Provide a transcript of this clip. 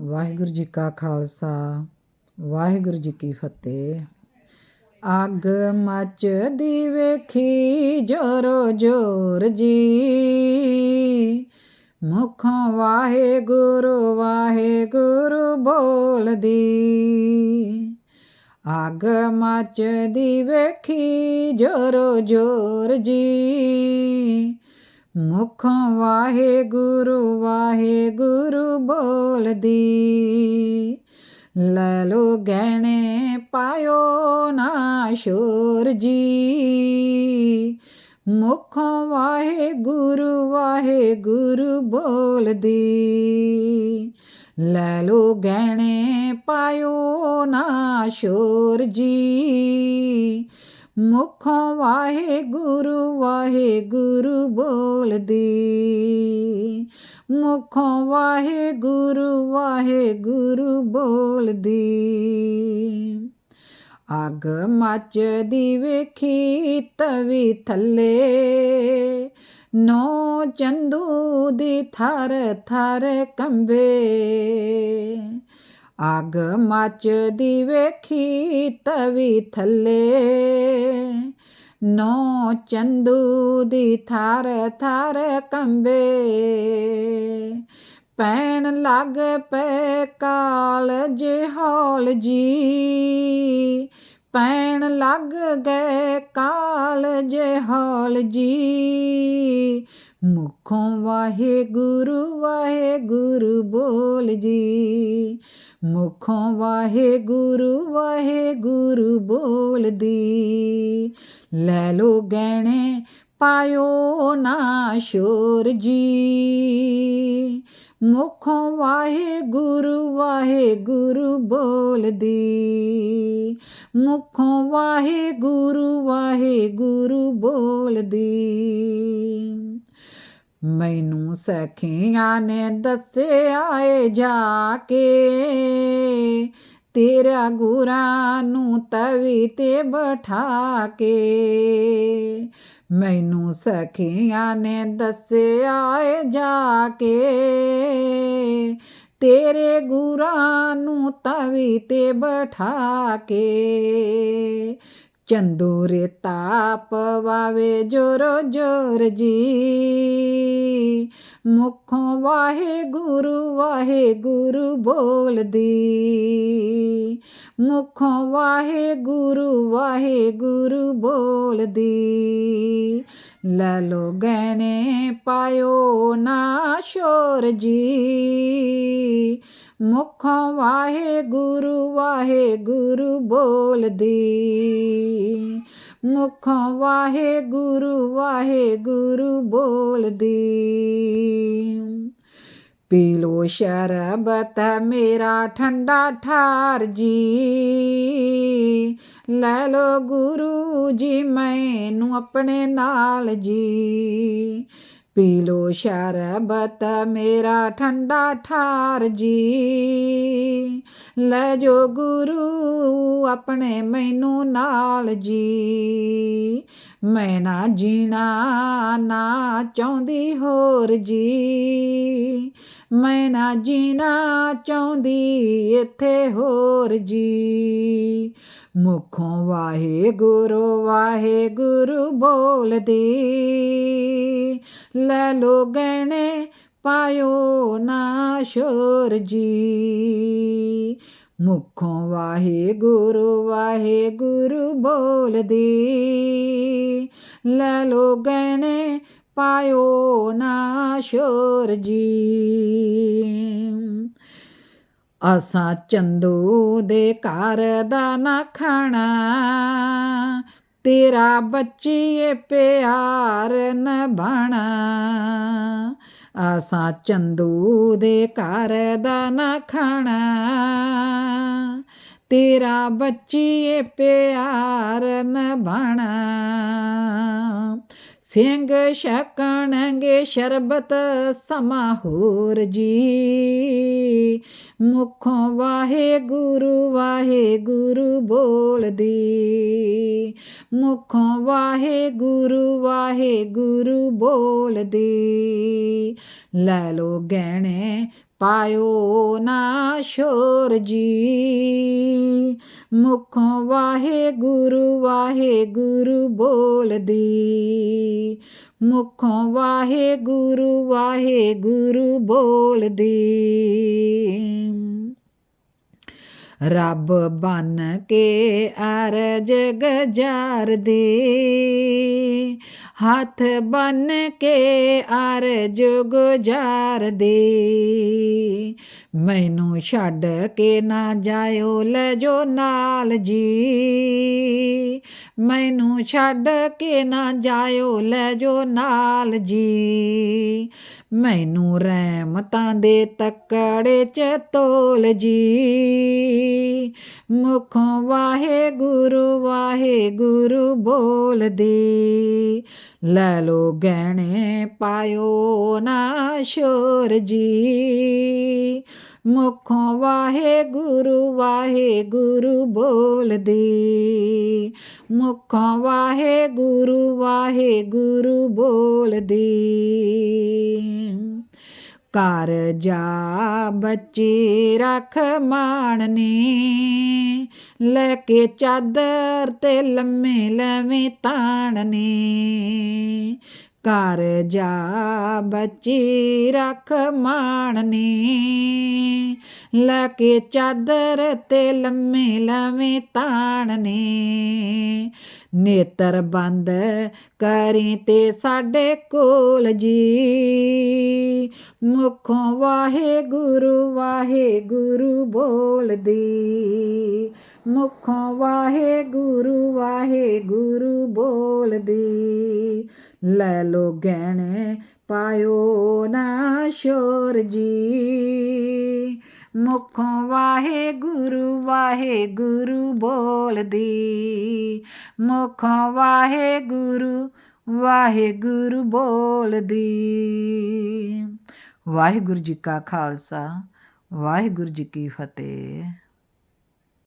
ਵਾਹਿਗੁਰੂ ਜੀ ਕਾ ਖਾਲਸਾ, ਵਾਹਿਗੁਰੂ ਜੀ ਕੀ ਫਤਿਹ। ਅੱਗ ਮੱਚਦੀ ਵੇਖੀ ਜੋਰੋ ਜੋਰ ਜੀ। ਮੁਖੋਂ ਵਾਹਿਗੁਰੂ ਵਾਹਿਗੁਰੂ ਬੋਲਦੀ। ਅੱਗ ਮੱਚਦੀ ਵੇਖੀ ਜੋਰੋ ਜੋਰ ਜੀ। ਮੁਖੋਂ ਵਾਹਿਗੁਰੂ ਵਾਹਿਗੁਰੂ ਬੋਲਦੀ। ਲੈ ਲੋ ਗਹਿਣੇ ਪਾਇਓ ਨਾ ਸ਼ੋਰ ਜੀ ਮੁਖੋਂ ਵਾਹਿਗੁਰੂ ਵਾਹਿਗੁਰੂ ਬੋਲਦੀ। ਲੈ ਲੋ ਗਹਿਣੇ ਪਾਇਓ ਨਾ ਸ਼ੋਰ ਜੀ ਮੁਖੋਂ ਵਾਹਿਗੁਰੂ ਵਾਹਿਗੁਰੂ ਬੋਲਦੀ। ਮੁਖੋਂ ਵਾਹਿਗੁਰੂ ਵਾਹਿਗੁਰੂ ਬੋਲਦੀ। ਅੱਗ ਮੱਚਦੀ ਵੇਖੀ ਤਵੀ ਥੱਲੇ। ਨੋ ਚੰਦੂ ਦੀ ਥਰ ਥਰ ਕੰਬੇ। ਅੱਗ ਮੱਚਦੀ ਵੇਖੀ ਤਵੀ ਥੱਲੇ। ਨੋ ਚੰਦੂ ਦੀ ਥਰ ਥਰ ਕੰਬੇ। ਪੈਣ ਲੱਗ ਪੈ ਕਾਲਜ ਹੌਲ ਜੀ। ਪੈਣ ਲੱਗ ਗਏ ਕਾਲਜ ਹੌਲ ਜੀ। ਮੁਖੋਂ ਵਾਹਿਗੁਰੂ ਵਾਹਿਗੁਰੂ ਬੋਲ ਜੀ। ਮੁਖੋਂ ਵਾਹਿਗੁਰੂ ਵਾਹਿਗੁਰੂ ਬੋਲਦੀ ਲੈ ਲੋ ਗਹਿਣੇ, ਪਾਇਓ ਨਾ ਸ਼ੋਰ ਜੀ। ਮੁਖੋਂ ਵਾਹਿਗੁਰੂ ਵਾਹਿਗੁਰੂ ਬੋਲਦੀ ਮੁਖੋਂ ਵਾਹਿਗੁਰੂ ਵਾਹਿਗੁਰੂ ਬੋਲਦੀ ਮੈਨੂੰ ਸਖੀਆਂ ਨੇ ਦੱਸਿਆ ਏ ਜਾ ਕੇ। ਤੇਰਾ ਗੁਰਾਂ ਨੂੰ ਤਵੀ ਤੇ ਬਿਠਾ ਕੇ। ਮੈਨੂੰ ਸਖੀਆਂ ਨੇ ਦੱਸਿਆ ਏ ਜਾ ਕੇ। ਤੇਰੇ ਗੁਰਾਂ ਨੂੰ ਤਵੀ ਤੇ ਬਿਠਾ ਕੇ। ਚੰਦੂ ਰੇਤਾ ਪਵਾਵੇ ਜੋਰੋ ਜੋਰ ਜੀ। ਮੁਖੋਂ ਵਾਹਿਗੁਰੂ ਵਾਹਿਗੁਰੂ ਬੋਲਦੀ। ਮੁਖੋਂ ਵਾਹਿਗੁਰੂ ਵਾਹਿਗੁਰੂ ਬੋਲਦੀ। ਲੈ ਲੋ ਗਹਿਣੇ ਪਾਇਓ ਨਾ ਸ਼ੋਰ ਜੀ। ਮੁਖੋਂ ਵਾਹਿਗੁਰੂ ਵਾਹਿਗੁਰੂ ਬੋਲਦੀ। ਮੁਖੋਂ ਵਾਹਿਗੁਰੂ ਵਾਹਿਗੁਰੂ ਬੋਲਦੀ। ਪੀ ਲੋ ਸ਼ਰਬਤ ਮੇਰਾ ਠੰਡਾ ਠਾਰ ਜੀ। ਲੈ ਲੋ ਗੁਰੂ ਜੀ ਮੈਨੂੰ ਆਪਣੇ ਨਾਲ ਜੀ। ਪੀ ਲੋ ਸ਼ਰਬਤ ਮੇਰਾ ਠੰਡਾ ਠਾਰ ਜੀ। ਲੈ ਜੋ ਗੁਰੂ ਆਪਣੇ ਮੈਨੂੰ ਨਾਲ ਜੀ। ਮੈਂ ਨਾ ਜੀਣਾ ਨਾ ਚਾਹੁੰਦੀ ਹੋਰ ਜੀ। ਮੈਂ ਨਾ ਜੀਣਾ ਚਾਹੁੰਦੀ ਇੱਥੇ ਹੋਰ ਜੀ। ਮੁਖੋਂ ਵਾਹਿਗੁਰੂ ਵਾਹਿਗੁਰੂ ਬੋਲਦੀ। ਲੈ ਲੋ ਗਹਿਣੇ ਪਾਇਓ ਨਾ ਸ਼ੋਰ ਜੀ ਮੁਖੋਂ ਵਾਹਿਗੁਰੂ ਵਾਹਿਗੁਰੂ ਬੋਲਦੀ। ਲੈ ਲੋ ਗਹਿਣੇ ਪਾਇਓ ਨਾ ਸ਼ੋਰ ਜੀ ਅਸਾਂ ਚੰਦੂ ਦੇ ਘਰ ਦਾ ਨਾ ਖਾਣਾ। ਤੇਰਾ ਬੱਚੀਏ ਪਿਆਰ ਨਿਭਾਣਾ ਅਸਾਂ ਚੰਦੂ ਦੇ ਘਰ ਦਾ ਨਾ ਖਾਣਾ। ਤੇਰਾ ਬੱਚੀਏ ਪਿਆਰ ਨਿਭਾਣਾ ਸਿੰਘ ਛਕਣਗੇ ਸ਼ਰਬਤ ਸਮਾਹਰ ਜੀ। ਮੁਖੋਂ ਵਾਹਿਗੁਰੂ ਵਾਹਿਗੁਰੂ ਬੋਲਦੀ। ਮੁਖੋਂ ਵਾਹਿਗੁਰੂ ਵਾਹਿਗੁਰੂ ਬੋਲਦੀ। ਲੈ ਲੋ ਗਹਿਣੇ ਪਾਇਓ ਨਾ ਸ਼ੋਰ ਜੀ। ਮੁਖੋਂ ਵਾਹਿਗੁਰੂ ਵਾਹਿਗੁਰੂ ਬੋਲਦੀ। ਮੁਖੋਂ ਵਾਹਿਗੁਰੂ ਵਾਹਿਗੁਰੂ ਬੋਲਦੀ। ਰੱਬ ਬਨ ਕੇ ਅਰਜ ਗਜਾਰ ਦੇ ਹੱਥ ਬਨ ਕੇ ਅਰਜ ਗੁਜਾਰ ਦੇ। ਮੈਨੂੰ ਛੱਡ ਕੇ ਨਾ ਜਾਇਓ, ਲੈ ਜੋ ਨਾਲ ਜੀ। ਮੈਨੂੰ ਛੱਡ ਕੇ ਨਾ ਜਾਇਓ, ਲੈ ਜੋ ਨਾਲ ਜੀ। ਮੈਨੂੰ ਰਹਿਮਤਾਂ ਦੇ ਤੱਕੜੇ ਚ ਤੋਲ ਜੀ। ਮੁਖੋਂ ਵਾਹਿਗੁਰੂ ਵਾਹਿਗੁਰੂ ਬੋਲਦੀ। ਲੈ ਲੋ ਗਹਿਣੇ ਪਾਇਓ ਨਾ ਸ਼ੋਰ ਜੀ ਮੁਖੋਂ ਵਾਹਿਗੁਰੂ ਵਾਹਿਗੁਰੂ ਬੋਲਦੀ। ਮੁਖੋਂ ਵਾਹਿਗੁਰੂ ਵਾਹਿਗੁਰੂ ਬੋਲਦੀ। ਘਰ ਜਾ ਬੱਚੀ ਰੱਖ ਮਾਣਨੇ। ਲੈ ਕੇ ਚਾਦਰ ਤੇ ਲੰਮੇ ਲਵੇਂ ਤਾਣਨੇ। ਘਰ ਜਾ ਬੱਚੀ ਰੱਖ ਮਾਣਨੀ। ਲੈ ਕੇ ਚਾਦਰ ਤੇ ਲੰਮੇ ਲਵੇਂ ਤਾਣਨੇ। ਨੇਤਰ ਬੰਦ ਕਰੀ ਤੇ ਸਾਡੇ ਕੋਲ ਜੀ। ਮੁਖੋਂ ਵਾਹਿਗੁਰੂ ਵਾਹਿਗੁਰੂ ਬੋਲਦੀ। ਮੁਖੋਂ ਵਾਹਿਗੁਰੂ ਵਾਹਿਗੁਰੂ ਬੋਲਦੀ। ਲੈ ਲੋ ਗਹਿਣੇ, ਪਾਇਓ ਨਾ ਸ਼ੋਰ ਜੀ। ਮੁਖੋਂ ਵਾਹਿਗੁਰੂ ਵਾਹਿਗੁਰੂ ਬੋਲਦੀ। ਮੁਖੋਂ ਵਾਹਿਗੁਰੂ ਵਾਹਿਗੁਰੂ ਬੋਲਦੀ। ਵਾਹਿਗੁਰੂ ਜੀ ਕਾ ਖਾਲਸਾ, ਵਾਹਿਗੁਰੂ ਜੀ ਕੀ ਫਤਿਹ।